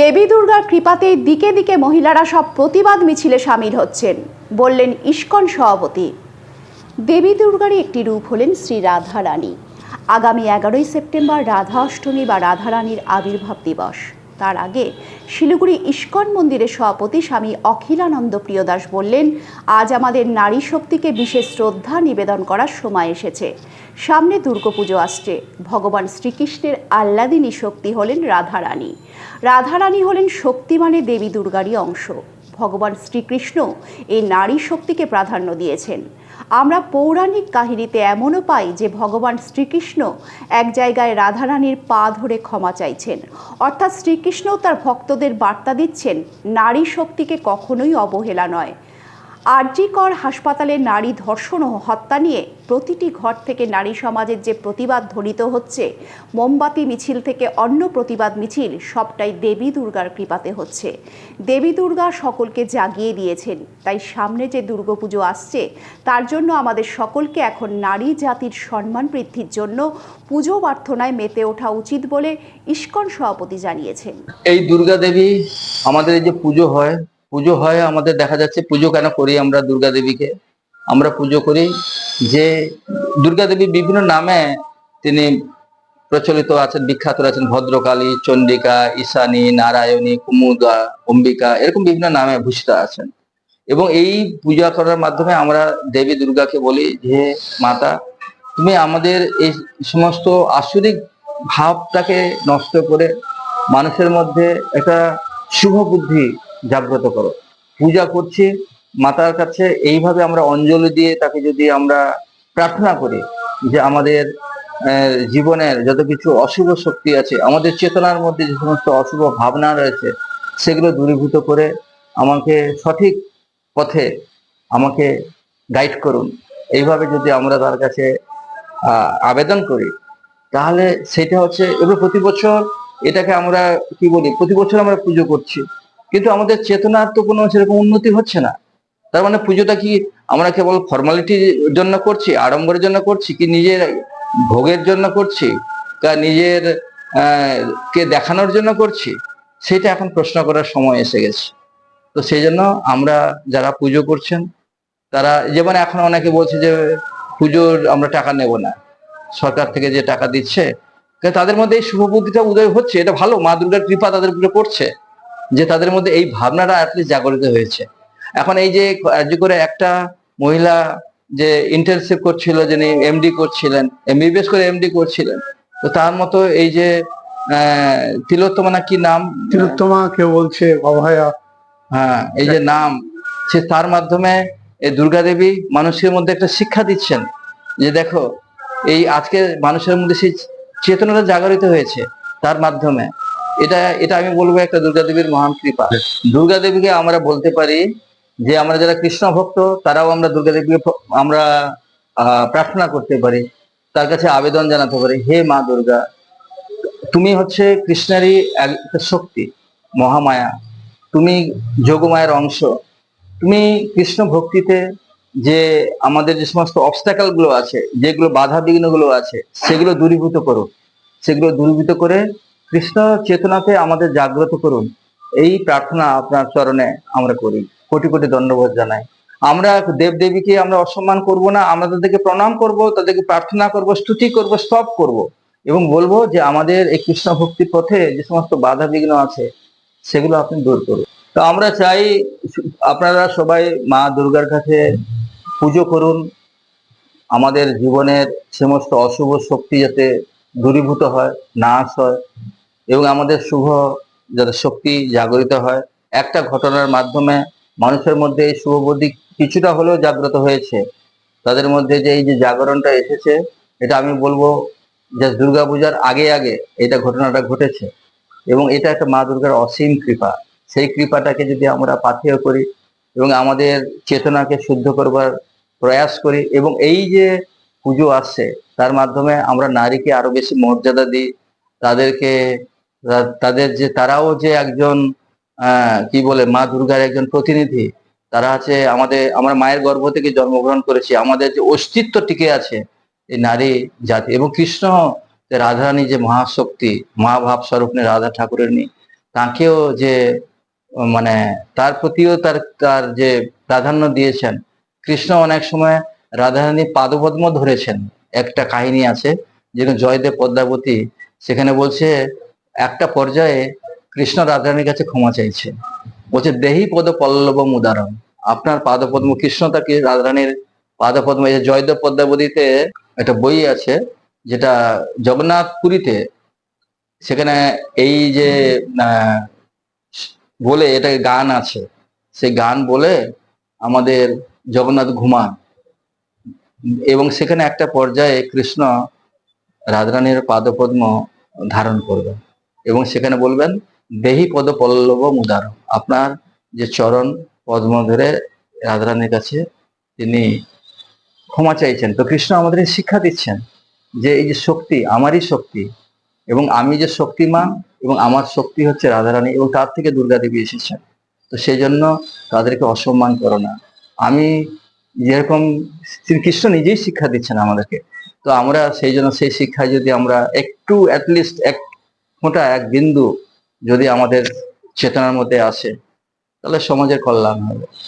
দেবী দুর্গার কৃপাতে দিকে দিকে মহিলারা সব প্রতিবাদ মিছিলে সামিল হচ্ছেন, বললেন ইস্কন সভাপতি। দেবী দুর্গারই একটি রূপ হলেন শ্রী রাধা রানী আগামী এগারোই সেপ্টেম্বর রাধা অষ্টমী বা রাধারানীর আবির্ভাব দিবস। তার আগে শিলিগুড়ি ইস্কন মন্দিরের সভাপতি স্বামী অখিলানন্দ প্রিয়দাস বললেন, আজ আমাদের নারী শক্তিকে বিশেষ শ্রদ্ধা নিবেদন করার সময় এসেছে। সামনে দুর্গাপুজো আসছে। ভগবান শ্রীকৃষ্ণের আহ্লাদিনী শক্তি হলেন রাধারানী। রাধারানী হলেন শক্তিমানে দেবী দুর্গারই অংশ। ভগবান শ্রীকৃষ্ণ এই নারী শক্তিকে প্রাধান্য দিয়েছেন। আমরা পৌরাণিক কাহিনীতে এমনও পাই যে ভগবান শ্রীকৃষ্ণ এক জায়গায় রাধারানীর পা ধরে ক্ষমা চাইছেন। অর্থাৎ শ্রীকৃষ্ণও তার ভক্তদের বার্তা দিচ্ছেন, নারী শক্তিকে কখনোই অবহেলা নয়। আরজিকর হাসপাতালে নারী ধর্ষণ ও হত্যা নিয়ে প্রতিটি ঘর থেকে নারী সমাজের যে প্রতিবাদ ধ্বনিত হচ্ছে, মোমবাতি মিছিল থেকে অন্য প্রতিবাদ মিছিল সবটাই দেবী দুর্গার কৃপাতে হচ্ছে। দেবী দুর্গা সকলকে জাগিয়ে দিয়েছেন, তাই সামনে যে দুর্গাপুজো আসছে, তার জন্য আমাদের সকলকে এখন নারী জাতির সম্মান বৃদ্ধির জন্য পুজো প্রার্থনায় মেতে ওঠা উচিত বলে ইস্কন সভাপতি জানিয়েছেন। এই দুর্গা দেবী, আমাদের যে পুজো হয় পুজো হয় আমাদের দেখা যাচ্ছে, পুজো কেন করি আমরা দুর্গা দেবীকে? আমরা পুজো করি। যে দুর্গা দেবী বিভিন্ন নামে তিনি প্রচলিত আছেন, বিখ্যাত আছেন ভদ্রকালী চণ্ডিকা ঈশানী, নারায়ণী, কুমুদা, অম্বিকা, এরকম বিভিন্ন নামে ভূষিত আছেন। এবং এই পূজা করার মাধ্যমে আমরা দেবী দুর্গাকে বলি যে, মাতা, তুমি আমাদের এই সমস্ত আসরিক ভাবটাকে নষ্ট করে মানুষের মধ্যে একটা শুভ বুদ্ধি জাগ্রত করো। পূজা করছি মাতার কাছে এইভাবে আমরা অঞ্জলি দিয়ে তাকে যদি আমরা প্রার্থনা করি যে আমাদের জীবনের যত কিছু অশুভ শক্তি আছে, আমাদের চেতনার মধ্যে যে সমস্ত অশুভ ভাবনা রয়েছে, সেগুলো দূরীভূত করে আমাকে সঠিক পথে আমাকে গাইড করুন। এইভাবে যদি আমরা তার কাছে আবেদন করি, তাহলে সেটা হচ্ছে এবার প্রতি বছর এটাকে আমরা কি বলি, প্রতি বছর আমরা পুজো করছি। কিন্তু আমাদের চেতনার তো কোনো সেরকম উন্নতি হচ্ছে না। তার মানে পুজোটা কি আমরা কেবল ফর্মালিটির জন্য করছি, আড়ম্বরের জন্য করছি কি নিজের ভোগের জন্য করছি তা নিজের কে দেখানোর জন্য করছি? সেটা এখন প্রশ্ন করার সময় এসে গেছে। তো সেই জন্য আমরা যারা পুজো করছেন, তারা যেমন এখন অনেকে বলছে যে পুজোর আমরা টাকা নেব না, সরকার থেকে যে টাকা দিচ্ছে তাদের মধ্যে এই শুভ বুদ্ধিটা উদয় হচ্ছে, এটা ভালো, মা দুর্গার কৃপা তাদের উপরে পড়ছে, যে তাদের মধ্যে এই ভাবনাটা অ্যাটলিস্ট জাগরিত হয়েছে। এখন এই যে কার্য করে একটা মহিলা যে ইন্টার্নশিপ করছিল যিনি এমডি করছিলেন এমবিবিএস করে এমডি করছিলেন তো তার মতো এই যে তিলোত্তমা না কি নাম? তিলোত্তমা কেউ বলছে অভয়া হ্যাঁ এই যে নাম সে তার মাধ্যমে এই দুর্গা দেবী মানুষের মধ্যে একটা শিক্ষা দিচ্ছেন যে দেখো এই আজকে মানুষের মধ্যে সেই চেতনাটা জাগরিত হয়েছে তার মাধ্যমে। এটা এটা আমি বলব একটা দুর্গা দেবীর মহান কৃপা। দুর্গা দেবীকে আমরা বলতে পারি যে আমরা যারা কৃষ্ণ ভক্ত, তারাও আমরা দুর্গা দেবীকে আমরা প্রার্থনা করতে পারি, তার কাছে আবেদন জানাতে পারি, হে মা দুর্গা, তুমি হচ্ছে কৃষ্ণেরই এক- একটা শক্তি, মহামায়া। তুমি যোগমায়ের অংশ। তুমি কৃষ্ণ ভক্তিতে যে আমাদের যে সমস্ত অবস্টাকেলগুলো আছে, যেগুলো বাধা বিঘ্নগুলো আছে, সেগুলো দূরীভূত করো সেগুলো দূরীভূত করে কৃষ্ণ চেতনাতে আমাদের জাগ্রত করুন। এই প্রার্থনা আপনার চরণে আমরা করি। কোটি কোটি ধন্যবাদ জানাই। আমরা দেব দেবীকে আমরা অসম্মান করব না, আমরা তাদেরকে প্রণাম করব, তাদেরকে প্রার্থনা করব, স্তুতি করব, স্তব করব এবং বলব যে আমাদের এই কৃষ্ণ ভক্তির পথে যে সমস্ত বাধা বিঘ্ন আছে, সেগুলো আপনি দূর করুন। তো আমরা চাই আপনারা সবাই মা দুর্গার কাছে পুজো করুন। আমাদের জীবনের সমস্ত অশুভ শক্তি যাতে দূরীভূত হয়, নাশ হয় এবং আমাদের শুভ যাতে শক্তি জাগরিত হয়। একটা ঘটনার মাধ্যমে মানুষের মধ্যে এই শুভ বুদ্ধি কিছুটা হলেও জাগ্রত হয়েছে। তাদের মধ্যে যে এই যে জাগরণটা এসেছে, এটা আমি বলব যে দুর্গাপূজার আগে আগে এটা ঘটনাটা ঘটেছে এবং এটা একটা মা দুর্গার অসীম কৃপা। সেই কৃপাটাকে যদি আমরা পাথেয় করি এবং আমাদের চেতনাকে শুদ্ধ করবার প্রয়াস করি এবং এই যে পুজো আসছে, তার মাধ্যমে আমরা নারীকে আরও বেশি মর্যাদা দিই, তাদেরকে, তাদের যে, তারাও যে একজন কি বলে, মা দুর্গার একজন প্রতিনিধি। তারা আছে আমাদের, আমরা মায়ের গর্ভ থেকে জন্মগ্রহণ করেছি। আমাদের যে অস্তিত্ব টিকে আছে এই নারী জাতি। এবং কৃষ্ণ রাধারানী যে মহাশক্তি মহাভাব স্বরূপ রাধা ঠাকুরের নি তাকেও যে মানে তার প্রতিও তার তার যে প্রাধান্য দিয়েছেন। কৃষ্ণ অনেক সময় রাধারানী পাদপদ্ম ধরেছেন। একটা কাহিনী আছে, যেখানে জয়দেব পদ্মাবতী সেখানে বলছে, একটা পর্যায়ে কৃষ্ণ রাধারানীর কাছে ক্ষমা চাইছে। বলছে, দেহি পদ পল্লব উদাহরণ আপনার পাদপদ্ম, কৃষ্ণ তাকে রাধারানীর পাদপদ্ম, এই জয়দেব পদ্মাবতীতে একটা বই আছে, যেটা জগন্নাথ পুরীতে, সেখানে এই যে বলে এটা গান আছে, সেই গান বলে আমাদের জগন্নাথ ঘুমান। এবং সেখানে একটা পর্যায়ে কৃষ্ণ রাধারানীর পাদপদ্ম ধারণ করবেন। এবং সেখানে বলবেন দেহি পদ পল্লব মুদার। আপনার যে চরণ পদ্ম ধরে রাধারানীর কাছে তিনি ক্ষমা চাইছেন। তো কৃষ্ণ আমাদের শিক্ষা দিচ্ছেন যে এই যে শক্তি, আমারই শক্তি এবং আমি যে শক্তিমান এবং আমার শক্তি হচ্ছে রাধারানী এবং তার থেকে দুর্গা দেবী এসেছেন। তো সেই জন্য তাদেরকে অসম্মান করো না। আমি যেরকম শ্রীকৃষ্ণ নিজেই শিক্ষা দিচ্ছেন আমাদেরকে। তো আমরা সেই জন্য সেই শিক্ষায় যদি আমরা একটু অ্যাটলিস্ট এক ফোঁটা, এক বিন্দু যদি আমাদের চেতনার মধ্যে আসে তাহলে সমাজের কল্যাণ হবে।